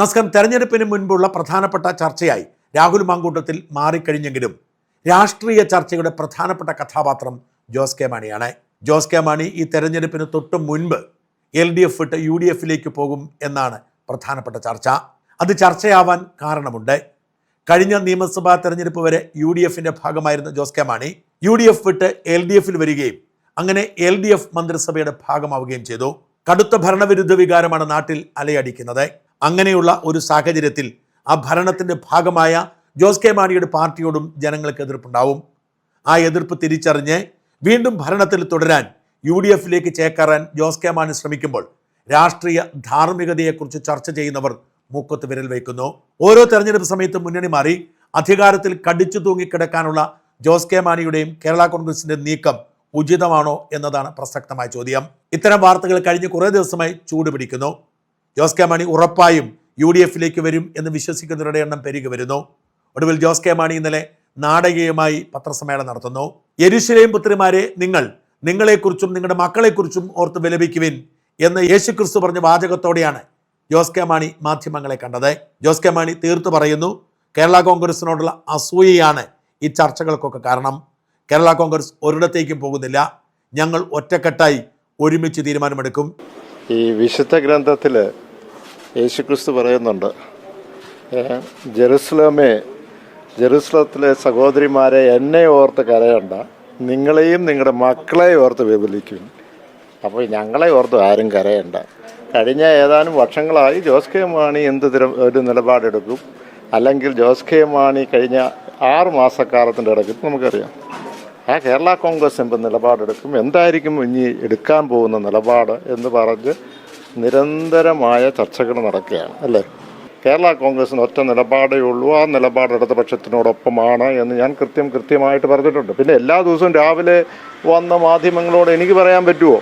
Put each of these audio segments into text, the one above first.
നസ്കം തെരഞ്ഞെടുപ്പിന് മുൻപുള്ള പ്രധാനപ്പെട്ട ചർച്ചയായി രാഹുൽ മാങ്കൂട്ടത്തിൽ മാറിക്കഴിഞ്ഞെങ്കിലും രാഷ്ട്രീയ ചർച്ചയുടെ പ്രധാനപ്പെട്ട കഥാപാത്രം ജോസ് കെ മാണിയാണ്. ജോസ് കെ മാണി ഈ തെരഞ്ഞെടുപ്പിന് തൊട്ട് മുൻപ് എൽ ഡി എഫ് വിട്ട് യു ഡി എഫിലേക്ക് പോകും എന്നാണ് പ്രധാനപ്പെട്ട ചർച്ച. അത് ചർച്ചയാവാൻ കാരണമുണ്ട്. കഴിഞ്ഞ നിയമസഭാ തെരഞ്ഞെടുപ്പ് വരെ യു ഡി എഫിന്റെ ഭാഗമായിരുന്ന Jose K Mani U D F വിട്ട് എൽ ഡി എഫിൽ വരികയും അങ്ങനെ എൽ ഡി എഫ് മന്ത്രിസഭയുടെ ഭാഗമാവുകയും ചെയ്തു. കടുത്ത ഭരണവിരുദ്ധ വികാരമാണ് നാട്ടിൽ അലയടിക്കുന്നത്. അങ്ങനെയുള്ള ഒരു സാഹചര്യത്തിൽ ആ ഭരണത്തിന്റെ ഭാഗമായ ജോസ് കെ മാണിയുടെ പാർട്ടിയോടും ജനങ്ങൾക്ക് എതിർപ്പുണ്ടാവും. ആ എതിർപ്പ് തിരിച്ചറിഞ്ഞ് വീണ്ടും ഭരണത്തിൽ തുടരാൻ യു ഡി എഫിലേക്ക് ചേക്കേറാൻ ജോസ് കെ മാണി ശ്രമിക്കുമ്പോൾ രാഷ്ട്രീയ ധാർമ്മികതയെക്കുറിച്ച് ചർച്ച ചെയ്യുന്നവർ മൂക്കത്ത് വിരൽ വയ്ക്കുന്നു. ഓരോ തെരഞ്ഞെടുപ്പ് സമയത്തും മുന്നണി മാറി അധികാരത്തിൽ കടിച്ചു തൂങ്ങിക്കിടക്കാനുള്ള ജോസ് കെ മാണിയുടെയും കേരള കോൺഗ്രസിന്റെ നീക്കം ഉചിതമാണോ എന്നതാണ് പ്രസക്തമായ ചോദ്യം. ഇത്തരം വാർത്തകൾ കഴിഞ്ഞ് കുറേ ദിവസമായി ചൂട് പിടിക്കുന്നു ജോസ് കെ മാണി ഉറപ്പായും യു ഡി എഫിലേക്ക് വരും എന്ന് വിശ്വസിക്കുന്നവരുടെ എണ്ണം പെരുകി വരുന്നു. ഒടുവിൽ ജോസ് കെ മാണി ഇന്നലെ നാടകീയമായി പത്രസമ്മേളനം നടത്തുന്നു. യെരുശലേം പുത്രിമാരെ നിങ്ങൾ നിങ്ങളെക്കുറിച്ചും നിങ്ങളുടെ മക്കളെക്കുറിച്ചും ഓർത്ത് വിലപിക്കുവിൻ എന്ന് യേശുക്രിസ്തു പറഞ്ഞ വാചകത്തോടെയാണ് ജോസ് കെ മാണി മാധ്യമങ്ങളെ കണ്ടത്. ജോസ് കെ മാണി തീർത്തു പറയുന്നു കേരള കോൺഗ്രസിനോടുള്ള അസൂയയാണ് ഈ ചർച്ചകൾക്കൊക്കെ കാരണം. കേരള കോൺഗ്രസ് ഒരിടത്തേക്കും പോകുന്നില്ല. ഞങ്ങൾ ഒറ്റക്കെട്ടായി ഒരുമിച്ച് തീരുമാനമെടുക്കും. ഈ വിശുദ്ധ ഗ്രന്ഥത്തിൽ യേശുക്രിസ്തു പറയുന്നുണ്ട് ജെറുസലമേ ജെറുസലത്തിലെ സഹോദരിമാരെ എന്നെ ഓർത്ത് കരയണ്ട നിങ്ങളെയും നിങ്ങളുടെ മക്കളെ ഓർത്ത് വിപലിക്കും അപ്പോൾ ഞങ്ങളെ ഓർത്ത് ആരും കരയണ്ട. കഴിഞ്ഞ ഏതാനും വർഷങ്ങളായി ജോസ് കെ മാണി എന്ത് ഒരു നിലപാടെടുക്കും? അല്ലെങ്കിൽ ജോസ് കെ മാണി കഴിഞ്ഞ ആറ് മാസക്കാലത്തിന്റെ ഇടയ്ക്ക് നമുക്കറിയാം ആ കേരള കോൺഗ്രസ് എന്ത് നിലപാടെടുക്കും? എന്തായിരിക്കും ഇനി എടുക്കാൻ പോകുന്ന നിലപാട് എന്ന് പറഞ്ഞ് നിരന്തരമായ ചർച്ചകൾ നടക്കുകയാണ് അല്ലേ? കേരള കോൺഗ്രസിന് ഒറ്റ നിലപാടേ ഉള്ളൂ ആ നിലപാട് ഇടതുപക്ഷത്തിനോടൊപ്പമാണ് എന്ന് ഞാൻ കൃത്യം കൃത്യമായിട്ട് പറഞ്ഞിട്ടുണ്ട്. പിന്നെ എല്ലാ ദിവസവും രാവിലെ വന്ന മാധ്യമങ്ങളോട് എനിക്ക് പറയാൻ പറ്റുമോ?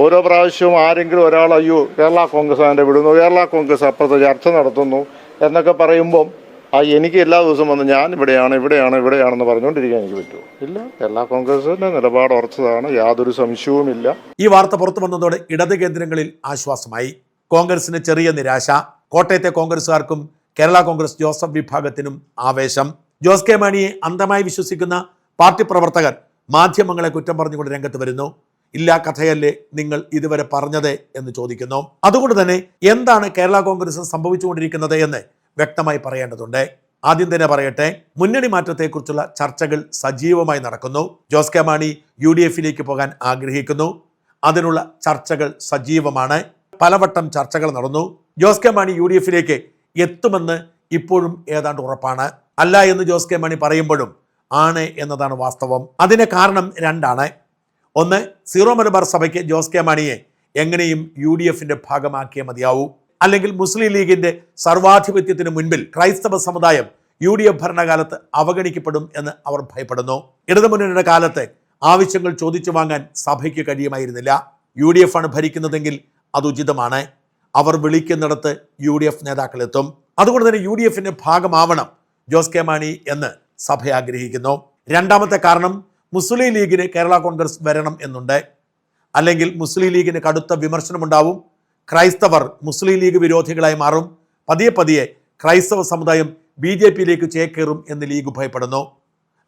ഓരോ പ്രാവശ്യവും ആരെങ്കിലും ഒരാൾ അയ്യോ കേരള കോൺഗ്രസ് അതിന്റെ വിടുന്നു? കേരള കോൺഗ്രസ് അപ്പുറത്ത് ചർച്ച നടത്തുന്നു എന്നൊക്കെ പറയുമ്പം ആ എനിക്ക് എല്ലാ ദിവസവും വന്ന് ഞാൻ ഇവിടെയാണ് ഇവിടെയാണ് ഇവിടെയാണെന്ന് പറഞ്ഞുകൊണ്ടിരിക്കാൻ എനിക്ക് പറ്റുമോ? ഇല്ല. കേരള കോൺഗ്രസിന്റെ നിലപാട് ഉറച്ചതാണ് യാതൊരു സംശയവുമില്ല ഈ വാർത്ത പുറത്തു വന്നതോടെ ഇടത് കേന്ദ്രങ്ങളിൽ ആശ്വാസമായി. കോൺഗ്രസിന് ചെറിയ നിരാശ. കോട്ടയത്തെ കോൺഗ്രസുകാർക്കും കേരള കോൺഗ്രസ് ജോസഫ് വിഭാഗത്തിനും ആവേശം. ജോസ് കെ മാണിയെ അന്ധമായി വിശ്വസിക്കുന്ന പാർട്ടി പ്രവർത്തകർ മാധ്യമങ്ങളെ കുറ്റം പറഞ്ഞുകൊണ്ട് രംഗത്ത് വരുന്നു. ഇല്ല കഥയല്ലേ നിങ്ങൾ ഇതുവരെ പറഞ്ഞത് എന്ന് ചോദിക്കുന്നു. അതുകൊണ്ട് തന്നെ എന്താണ് കേരള കോൺഗ്രസ് സംഭവിച്ചുകൊണ്ടിരിക്കുന്നത് എന്ന് വ്യക്തമായി പറയേണ്ടതുണ്ട്. ആദ്യം തന്നെ പറയട്ടെ മുന്നണി മാറ്റത്തെക്കുറിച്ചുള്ള ചർച്ചകൾ സജീവമായി നടക്കുന്നു. Jose K Mani U D എഫിലേക്ക് പോകാൻ ആഗ്രഹിക്കുന്നു. അതിനുള്ള ചർച്ചകൾ സജീവമാണ്. പലവട്ടം ചർച്ചകൾ നടന്നു. Jose K Mani U D എഫിലേക്ക് എത്തുമെന്ന് ഇപ്പോഴും ഏതാണ്ട് ഉറപ്പാണ്. അല്ല എന്ന് ജോസ് കെ മാണി പറയുമ്പോഴും ആണ് എന്നതാണ് വാസ്തവം. അതിന് കാരണം രണ്ടാണ്. ഒന്ന് സീറോ മലബാർ സഭയ്ക്ക് ജോസ് കെ മാണിയെ എങ്ങനെയും യു ഡി എഫിന്റെ ഭാഗമാക്കിയേ മതിയാവൂ. അല്ലെങ്കിൽ മുസ്ലിം ലീഗിന്റെ സർവാധിപത്യത്തിന് മുൻപിൽ ക്രൈസ്തവ സമുദായം യു ഡി എഫ് ഭരണകാലത്ത് അവഗണിക്കപ്പെടും എന്ന് അവർ ഭയപ്പെടുന്നു. ഇടതുമുന്നണിയുടെ കാലത്ത് ആവശ്യങ്ങൾ ചോദിച്ചു വാങ്ങാൻ സഭയ്ക്ക് കഴിയുമായിരുന്നില്ല. യു ഡി എഫ് ആണ് ഭരിക്കുന്നതെങ്കിൽ അത് ഉചിതമാണ്. അവർ വിളിക്കുന്നിടത്ത് യു ഡി എഫ് നേതാക്കൾ എത്തും അതുകൊണ്ട് തന്നെ യു ഡി എഫിന്റെ ഭാഗമാവണം ജോസ് കെ മാണി എന്ന് സഭ ആഗ്രഹിക്കുന്നു. രണ്ടാമത്തെ കാരണം മുസ്ലിം ലീഗിന് കേരള കോൺഗ്രസ് വരണം എന്നുണ്ട്. അല്ലെങ്കിൽ മുസ്ലിം ലീഗിന് കടുത്ത വിമർശനമുണ്ടാവും. ക്രൈസ്തവർ മുസ്ലിം ലീഗ് വിരോധികളായി മാറും. പതിയെ പതിയെ ക്രൈസ്തവ സമുദായം ബി ജെ പിയിലേക്ക് ചേക്കേറും എന്ന് ലീഗ് ഭയപ്പെടുന്നു.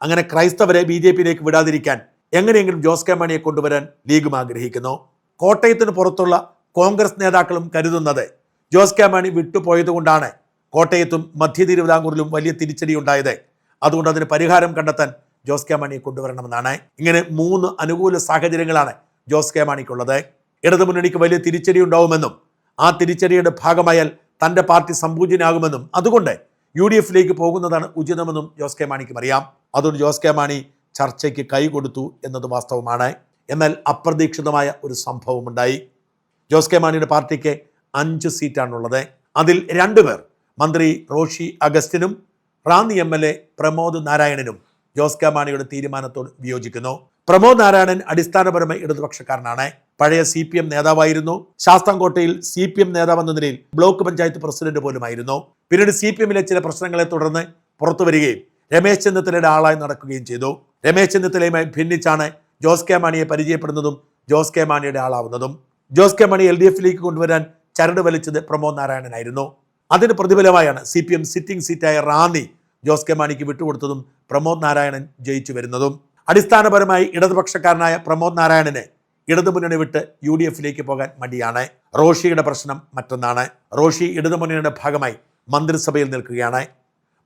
അങ്ങനെ ക്രൈസ്തവരെ ബി ജെ പിയിലേക്ക് വിടാതിരിക്കാൻ എങ്ങനെയെങ്കിലും ജോസ് കെ മാണിയെ കൊണ്ടുവരാൻ ലീഗും ആഗ്രഹിക്കുന്നു. കോട്ടയത്തിന് പുറത്തുള്ള കോൺഗ്രസ് നേതാക്കളും കരുതുന്നത് ജോസ് കെ മാണി വിട്ടുപോയതുകൊണ്ടാണ് കോട്ടയത്തും മധ്യ തിരുവിതാംകൂറിലും വലിയ തിരിച്ചടി ഉണ്ടായത്. അതുകൊണ്ട് അതിന് പരിഹാരം കണ്ടെത്താൻ ജോസ് കെ മാണിയെ കൊണ്ടുവരണമെന്നാണ്. ഇങ്ങനെ മൂന്ന് അനുകൂല സാഹചര്യങ്ങളാണ് ജോസ് കെ മാണിക്കുള്ളത്. ഇടതുമുന്നണിക്ക് വലിയ തിരിച്ചടി ഉണ്ടാവുമെന്നും ആ തിരിച്ചടിയുടെ ഭാഗമായാൽ തന്റെ പാർട്ടി സമ്പൂജ്യനാകുമെന്നും അതുകൊണ്ട് യു ഡി എഫിലേക്ക് പോകുന്നതാണ് ഉചിതമെന്നും ജോസ് കെ മാണിക്കും അറിയാം. അതുകൊണ്ട് ജോസ് കെ മാണി ചർച്ചയ്ക്ക് കൈ കൊടുത്തു എന്നത് വാസ്തവമാണ്. എന്നാൽ അപ്രതീക്ഷിതമായ ഒരു സംഭവമുണ്ടായി. ജോസ് കെ മാണിയുടെ പാർട്ടിക്ക് അഞ്ച് സീറ്റാണുള്ളത്. അതിൽ രണ്ടുപേർ മന്ത്രി Roshy അഗസ്റ്റിനും Ranni M L A Pramod നാരായണനും Jose K മാണിയുടെ തീരുമാനത്തോട് വിയോജിക്കുന്നു. പ്രമോദ് നാരായണൻ അടിസ്ഥാനപരമായി ഇടതുപക്ഷക്കാരനാണ്. പഴയ സി പി എം നേതാവായിരുന്നു. ശാസ്താംകോട്ടയിൽ സി പി എം നേതാവ് എന്ന നിലയിൽ ബ്ലോക്ക് പഞ്ചായത്ത് പ്രസിഡന്റ് പോലുമായിരുന്നു. പിന്നീട് സി പി എമ്മിലെ ചില പ്രശ്നങ്ങളെ തുടർന്ന് പുറത്തു വരികയും രമേശ് ചെന്നിത്തലയുടെ ആളായി നടക്കുകയും ചെയ്തു. രമേശ് ചെന്നിത്തലയുമായി ഭിന്നിച്ചാണ് ജോസ് കെ മാണിയെ പരിചയപ്പെടുന്നതും ജോസ് കെ മാണിയുടെ ആളാവുന്നതും. Jose K Mani L D എഫിലേക്ക് കൊണ്ടുവരാൻ ചരട് വലിച്ചത് പ്രമോദ് നാരായണനായിരുന്നു. അതിന് പ്രതിഫലമായാണ് സി പി എം സിറ്റിംഗ് സീറ്റായ റാന്നി ജോസ് കെ മാണിക്ക് വിട്ടുകൊടുത്തതും പ്രമോദ് നാരായണൻ ജയിച്ചു വരുന്നതും. അടിസ്ഥാനപരമായി ഇടതുപക്ഷക്കാരനായ പ്രമോദ് നാരായണന് ഇടതുമുന്നണി വിട്ട് യു ഡി എഫിലേക്ക് പോകാൻ മടിയാണ്. റോഷിയുടെ പ്രശ്നം മറ്റൊന്നാണ്. റോഷി ഇടതുമുന്നണിയുടെ ഭാഗമായി മന്ത്രിസഭയിൽ നിൽക്കുകയാണ്.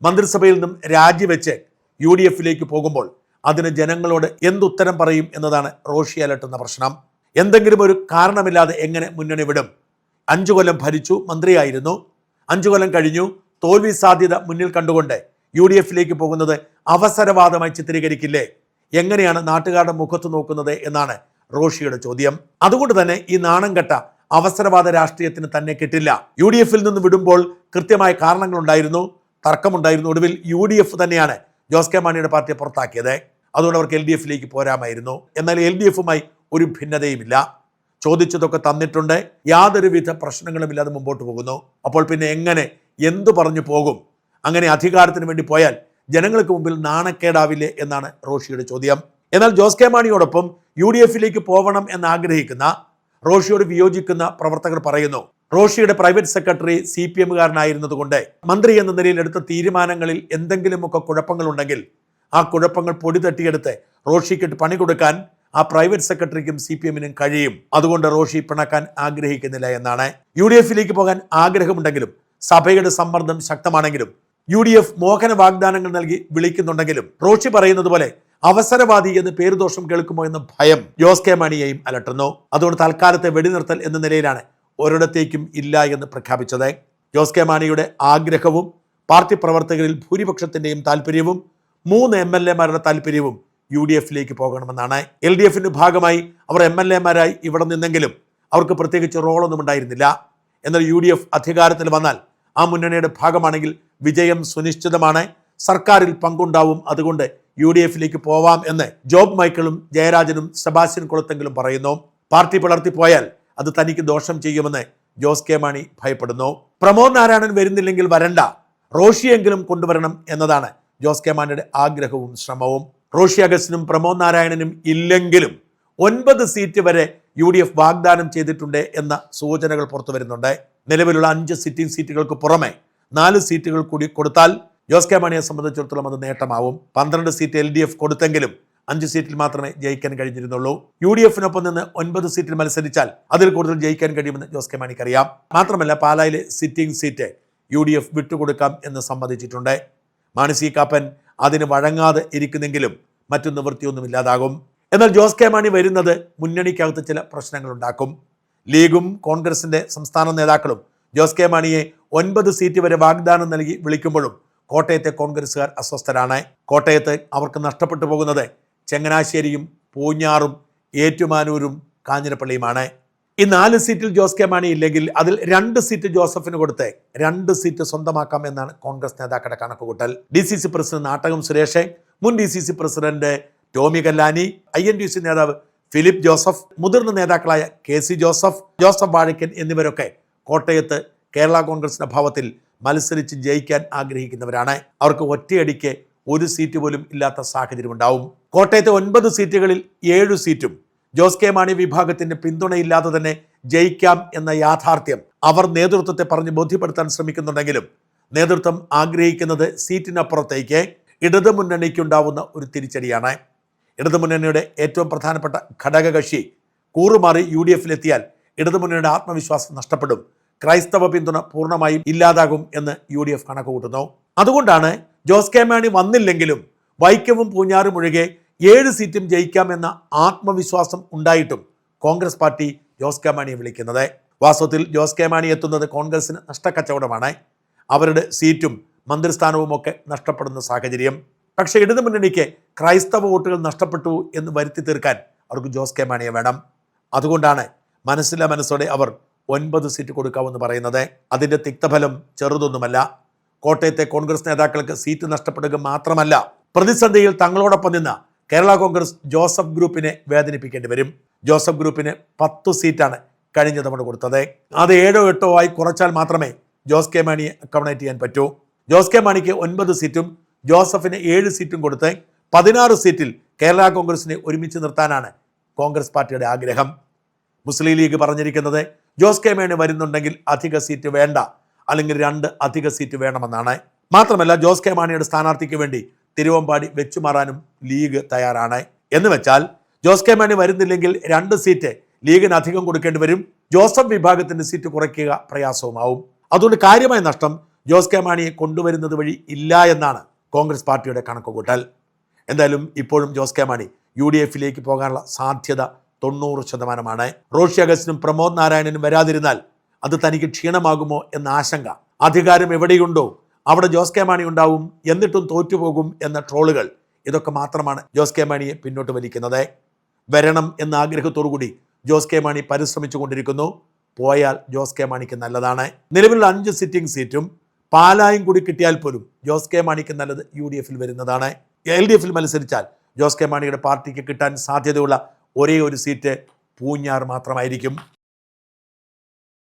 മന്ത്രിസഭയിൽ നിന്നും രാജിവെച്ച് യു ഡി എഫിലേക്ക് പോകുമ്പോൾ അതിന് ജനങ്ങളോട് എന്തുത്തരം പറയും എന്നതാണ് റോഷി അലട്ടുന്ന പ്രശ്നം. എന്തെങ്കിലും ഒരു കാരണമില്ലാതെ എങ്ങനെ മുന്നണി വിടും? അഞ്ചു കൊല്ലം ഭരിച്ചു മന്ത്രിയായിരുന്നു. അഞ്ചു കൊല്ലം കഴിഞ്ഞു. തോൽവി സാധ്യത മുന്നിൽ കണ്ടുകൊണ്ട് യു ഡി എഫിലേക്ക് പോകുന്നത് അവസരവാദമായി ചിത്രീകരിക്കില്ലേ? എങ്ങനെയാണ് നാട്ടുകാരുടെ മുഖത്ത് നോക്കുന്നത് എന്നാണ് റോഷിയുടെ ചോദ്യം. അതുകൊണ്ട് തന്നെ ഈ നാണം കെട്ട അവസരവാദ രാഷ്ട്രീയത്തിന് തന്നെ കിട്ടില്ല. യു ഡി എഫിൽ നിന്ന് വിടുമ്പോൾ കൃത്യമായ കാരണങ്ങളുണ്ടായിരുന്നു തർക്കമുണ്ടായിരുന്നു. ഒടുവിൽ യു ഡി എഫ് തന്നെയാണ് ജോസ് കെ മാണിയുടെ പാർട്ടിയെ പുറത്താക്കിയത്. അതുകൊണ്ട് അവർക്ക് എൽ ഡി എഫിലേക്ക് പോരാമായിരുന്നു. എന്നാൽ എൽ ഡി എഫുമായി ഒരു ഭിന്നതയുമില്ല. ചോദിച്ചതൊക്കെ തന്നിട്ടുണ്ട്. യാതൊരുവിധ പ്രശ്നങ്ങളുമില്ലാതെ മുമ്പോട്ട് പോകുന്നു. അപ്പോൾ പിന്നെ എങ്ങനെ എന്തു പറഞ്ഞു പോകും? അങ്ങനെ അധികാരത്തിന് വേണ്ടി പോയാൽ ജനങ്ങൾക്ക് മുമ്പിൽ നാണക്കേടാവില്ലേ എന്നാണ് റോഷിയുടെ ചോദ്യം. എന്നാൽ ജോസ് കെ മാണിയോടൊപ്പം യു ഡി എഫിലേക്ക് പോകണം എന്ന് ആഗ്രഹിക്കുന്ന റോഷിയോട് വിയോജിക്കുന്ന പ്രവർത്തകർ പറയുന്നു. റോഷിയുടെ പ്രൈവറ്റ് സെക്രട്ടറി സി പി എമ്മുകാരനായിരുന്നതുകൊണ്ട് മന്ത്രി എന്ന നിലയിൽ എടുത്ത തീരുമാനങ്ങളിൽ എന്തെങ്കിലുമൊക്കെ കുഴപ്പങ്ങളുണ്ടെങ്കിൽ ആ കുഴപ്പങ്ങൾ പൊടി തട്ടിയെടുത്ത് റോഷിക്കിട്ട് പണി കൊടുക്കാൻ ആ പ്രൈവറ്റ് സെക്രട്ടറിക്കും സി പി എമ്മിനും കഴിയും. അതുകൊണ്ട് റോഷി പിണക്കാൻ ആഗ്രഹിക്കുന്നില്ല എന്നാണ്. യു ഡി എഫിലേക്ക് പോകാൻ ആഗ്രഹമുണ്ടെങ്കിലും സഭയുടെ സമ്മർദ്ദം ശക്തമാണെങ്കിലും യു ഡി എഫ് മോഹന വാഗ്ദാനങ്ങൾ നൽകി വിളിക്കുന്നുണ്ടെങ്കിലും റോഷി പറയുന്നത് പോലെ അവസരവാദി എന്ന് പേരുദോഷം കേൾക്കുമോ എന്ന ഭയം ജോസ് കെ മാണിയെയും അലട്ടുന്നു. അതുകൊണ്ട് തൽക്കാലത്തെ വെടിനിർത്തൽ എന്ന നിലയിലാണ് ഒരിടത്തേക്കും ഇല്ല എന്ന് പ്രഖ്യാപിച്ചത്. ജോസ് കെ മാണിയുടെ ആഗ്രഹവും പാർട്ടി പ്രവർത്തകരിൽ ഭൂരിപക്ഷത്തിന്റെയും താല്പര്യവും മൂന്ന് എം എൽ എമാരുടെ താല്പര്യവും യു ഡി എഫിലേക്ക് പോകണമെന്നാണ്. എൽ ഡി എഫിന്റെ ഭാഗമായി അവർ എം എൽ എമാരായി ഇവിടെ നിന്നെങ്കിലും അവർക്ക് പ്രത്യേകിച്ച് റോളൊന്നും ഉണ്ടായിരുന്നില്ല. എന്നാൽ യു ഡി എഫ് അധികാരത്തിൽ വന്നാൽ ആ മുന്നണിയുടെ ഭാഗമാണെങ്കിൽ വിജയം സുനിശ്ചിതമാണ്. സർക്കാരിൽ പങ്കുണ്ടാവും. അതുകൊണ്ട് യു ഡി എഫിലേക്ക് പോവാം എന്ന് ജോബ് മൈക്കിളും ജയരാജനും സെബാസ്റ്റ്യൻ കുളത്തെങ്കിലും പറയുന്നു. പാർട്ടി പിളർത്തിപ്പോയാൽ അത് തനിക്ക് ദോഷം ചെയ്യുമെന്ന് ജോസ് കെ മാണി ഭയപ്പെടുന്നു. പ്രമോദ് നാരായണൻ വരുന്നില്ലെങ്കിൽ വരണ്ട. റോഷിയെങ്കിലും കൊണ്ടുവരണം എന്നതാണ് ജോസ് കെ മാണിയുടെ ആഗ്രഹവും ശ്രമവും. റോഷി അഗസ്റ്റിനും പ്രമോദ് നാരായണനും ഇല്ലെങ്കിലും ഒൻപത് സീറ്റ് വരെ യു ഡി എഫ് വാഗ്ദാനം ചെയ്തിട്ടുണ്ട് എന്ന സൂചനകൾ പുറത്തു വരുന്നുണ്ട് നിലവിലുള്ള അഞ്ച് സിറ്റിംഗ് സീറ്റുകൾക്ക് പുറമെ നാല് സീറ്റുകൾ കൂടി കൊടുത്താൽ ജോസ് കെ മാണിയെ സംബന്ധിച്ചിടത്തോളം അത് നേട്ടമാവും. പന്ത്രണ്ട് സീറ്റ് എൽ ഡി എഫ് കൊടുത്തെങ്കിലും അഞ്ച് സീറ്റിൽ മാത്രമേ ജയിക്കാൻ കഴിഞ്ഞിരുന്നുള്ളൂ. യു ഡി എഫിനൊപ്പം നിന്ന് ഒൻപത് സീറ്റിൽ മത്സരിച്ചാൽ അതിൽ കൂടുതൽ ജയിക്കാൻ കഴിയുമെന്ന് ജോസ് കെ മാണിക്ക് അറിയാം മാത്രമല്ല പാലായിലെ sitting seat U D F വിട്ടുകൊടുക്കാം എന്ന് സമ്മതിച്ചിട്ടുണ്ട്. മാണി സി കാപ്പൻ അതിന് വഴങ്ങാതെ ഇരിക്കുന്നെങ്കിലും മറ്റു നിവൃത്തിയൊന്നുമില്ലാതാകും എന്നാൽ ജോസ് കെ മാണി വരുന്നത് മുന്നണിക്കകത്ത് ചില പ്രശ്നങ്ങൾ ഉണ്ടാക്കും ലീഗും കോൺഗ്രസിന്റെ സംസ്ഥാന നേതാക്കളും ജോസ് കെ മാണിയെ ഒൻപത് സീറ്റ് വരെ വാഗ്ദാനം നൽകി വിളിക്കുമ്പോഴും കോട്ടയത്തെ കോൺഗ്രസ്സുകാർ അസ്വസ്ഥരാണ്. കോട്ടയത്ത് അവർക്ക് നഷ്ടപ്പെട്ടു പോകുന്നത് ചങ്ങനാശ്ശേരിയും പൂഞ്ഞാറും ഏറ്റുമാനൂരും കാഞ്ഞിരപ്പള്ളിയുമാണ്. ഈ നാല് സീറ്റിൽ ജോസ് കെ മാണി ഇല്ലെങ്കിൽ അതിൽ രണ്ട് സീറ്റ് ജോസഫിന് കൊടുത്ത് രണ്ട് സീറ്റ് സ്വന്തമാക്കാം എന്നാണ് കോൺഗ്രസ് നേതാക്കളുടെ കണക്കുകൂട്ടൽ. D C C president Nattakam Suresh മുൻ D C C president Tomy Kallani I N D C നേതാവ് ഫിലിപ്പ് ജോസഫ് മുതിർന്ന നേതാക്കളായ കെ സി ജോസഫ് ജോസഫ് വാഴക്കൻ എന്നിവരൊക്കെ കോട്ടയത്ത് കേരള കോൺഗ്രസിന്റെ അഭാവത്തിൽ മത്സരിച്ച് ജയിക്കാൻ ആഗ്രഹിക്കുന്നവരാണ്. അവർക്ക് ഒറ്റയടിക്ക് ഒരു സീറ്റ് പോലും ഇല്ലാത്ത സാഹചര്യം ഉണ്ടാവും. കോട്ടയത്തെ ഒൻപത് സീറ്റുകളിൽ ഏഴു സീറ്റും ജോസ് കെ മാണി വിഭാഗത്തിന്റെ പിന്തുണയില്ലാതെ തന്നെ ജയിക്കാം എന്ന യാഥാർത്ഥ്യം അവർ നേതൃത്വത്തെ പറഞ്ഞ് ബോധ്യപ്പെടുത്താൻ ശ്രമിക്കുന്നുണ്ടെങ്കിലും നേതൃത്വം ആഗ്രഹിക്കുന്നത് സീറ്റിനപ്പുറത്തേക്ക് ഇടതു മുന്നണിക്കുണ്ടാവുന്ന ഒരു തിരിച്ചടിയാണ്. ഇടതു മുന്നണിയുടെ ഏറ്റവും പ്രധാനപ്പെട്ട ഘടകകക്ഷി കൂറുമാറി യു ഡി എഫിലെത്തിയാൽ ഇടതുമുന്നണിയുടെ ആത്മവിശ്വാസം നഷ്ടപ്പെടും. ക്രൈസ്തവ പിന്തുണ പൂർണമായും ഇല്ലാതാകും എന്ന് യു ഡി എഫ് കണക്കുകൂട്ടുന്നു. അതുകൊണ്ടാണ് ജോസ് കെ മാണി വന്നില്ലെങ്കിലും വൈക്കവും പൂഞ്ഞാറും ഒഴികെ ഏഴ് സീറ്റും ജയിക്കാമെന്ന ആത്മവിശ്വാസം ഉണ്ടായിട്ടും കോൺഗ്രസ് പാർട്ടി ജോസ് കെ മാണിയെ വിളിക്കുന്നത്. വാസ്തവത്തിൽ ജോസ് കെ മാണി എത്തുന്നത് കോൺഗ്രസിന് നഷ്ടക്കച്ചവടമാണ്. അവരുടെ സീറ്റും മന്ത്രിസ്ഥാനവും ഒക്കെ നഷ്ടപ്പെടുന്ന സാഹചര്യം. പക്ഷേ ഇടതു മുന്നണിക്ക് ക്രൈസ്തവ വോട്ടുകൾ നഷ്ടപ്പെട്ടു എന്ന് വരുത്തി തീർക്കാൻ അവർക്ക് ജോസ് കെ മാണിയെ വേണം. അതുകൊണ്ടാണ് മനസ്സിലെ മനസ്സോടെ അവർ ഒൻപത് സീറ്റ് കൊടുക്കാമെന്ന് പറയുന്നത് അതിന്റെ തിക്തഫലം ചെറുതൊന്നുമല്ല. കോട്ടയത്തെ കോൺഗ്രസ് നേതാക്കൾക്ക് സീറ്റ് നഷ്ടപ്പെടുക മാത്രമല്ല പ്രതിസന്ധിയിൽ തങ്ങളോടൊപ്പം നിന്ന് കേരള കോൺഗ്രസ് ജോസഫ് ഗ്രൂപ്പിനെ വേദനിപ്പിക്കേണ്ടി വരും. ജോസഫ് ഗ്രൂപ്പിന് പത്ത് സീറ്റാണ് കഴിഞ്ഞ തവണ കൊടുത്തത്. അത് ഏഴോ എട്ടോ ആയി കുറച്ചാൽ മാത്രമേ ജോസ് കെ മാണിയെ അക്കോമഡേറ്റ് ചെയ്യാൻ പറ്റൂ. ജോസ് കെ മാണിക്ക് ഒൻപത് സീറ്റും ജോസഫിന് ഏഴ് സീറ്റും കൊടുത്ത് പതിനാറ് സീറ്റിൽ കേരള കോൺഗ്രസിനെ ഒരുമിച്ച് നിർത്താനാണ് കോൺഗ്രസ് പാർട്ടിയുടെ ആഗ്രഹം. മുസ്ലിം ലീഗ് പറഞ്ഞിരിക്കുന്നത് ജോസ് കെ മേണി വരുന്നുണ്ടെങ്കിൽ അധിക സീറ്റ് വേണ്ട. അല്ലെങ്കിൽ രണ്ട് അധിക സീറ്റ് വേണമെന്നാണ്. മാത്രമല്ല ജോസ് കെ മാണിയുടെ സ്ഥാനാർത്ഥിക്ക് വേണ്ടി തിരുവമ്പാടി വെച്ചുമാറാനും ലീഗ് തയ്യാറാണ്. എന്ന് വെച്ചാൽ ജോസ് കെ മാണി വരുന്നില്ലെങ്കിൽ രണ്ട് സീറ്റ് ലീഗിന് അധികം കൊടുക്കേണ്ടി വരും. ജോസഫ് വിഭാഗത്തിന്റെ സീറ്റ് കുറയ്ക്കുക പ്രയാസവുമാവും. അതുകൊണ്ട് കാര്യമായ നഷ്ടം ജോസ് കെ മാണിയെ കൊണ്ടുവരുന്നത് വഴി ഇല്ല എന്നാണ് കോൺഗ്രസ് പാർട്ടിയുടെ കണക്കുകൂട്ടൽ. എന്തായാലും ഇപ്പോഴും Jose K Mani U D എഫിലേക്ക് പോകാനുള്ള സാധ്യത തൊണ്ണൂറ് ശതമാനമാണ്. റോഷി അഗസ്റ്റിനും പ്രമോദ് നാരായണനും വരാതിരുന്നാൽ അത് തനിക്ക് ക്ഷീണമാകുമോ എന്ന ആശങ്ക. അധികാരം എവിടെയുണ്ടോ അവിടെ ജോസ് കെ മാണി ഉണ്ടാവും എന്നിട്ടും തോറ്റുപോകും എന്ന ട്രോളുകൾ. ഇതൊക്കെ മാത്രമാണ് ജോസ് കെ മാണിയെ പിന്നോട്ട് വലിക്കുന്നത്. വരണം എന്ന ആഗ്രഹത്തോടുകൂടി ജോസ് കെ മാണി പരിശ്രമിച്ചു കൊണ്ടിരിക്കുന്നു. പോയാൽ ജോസ് കെ മാണിക്ക് നല്ലതാണ്. നിലവിലുള്ള അഞ്ച് സിറ്റിംഗ് സീറ്റും പാലായും കൂടി കിട്ടിയാൽ പോലും ജോസ് കെ മാണിക്ക് നല്ലത് യു ഡി എഫിൽ വരുന്നതാണ്. എൽ ഡി എഫിൽ മത്സരിച്ചാൽ ജോസ് കെ മാണിയുടെ പാർട്ടിക്ക് കിട്ടാൻ സാധ്യതയുള്ള ഒരേ ഒരു സീറ്റ് പൂഞ്ഞാർ മാത്രമായിരിക്കും.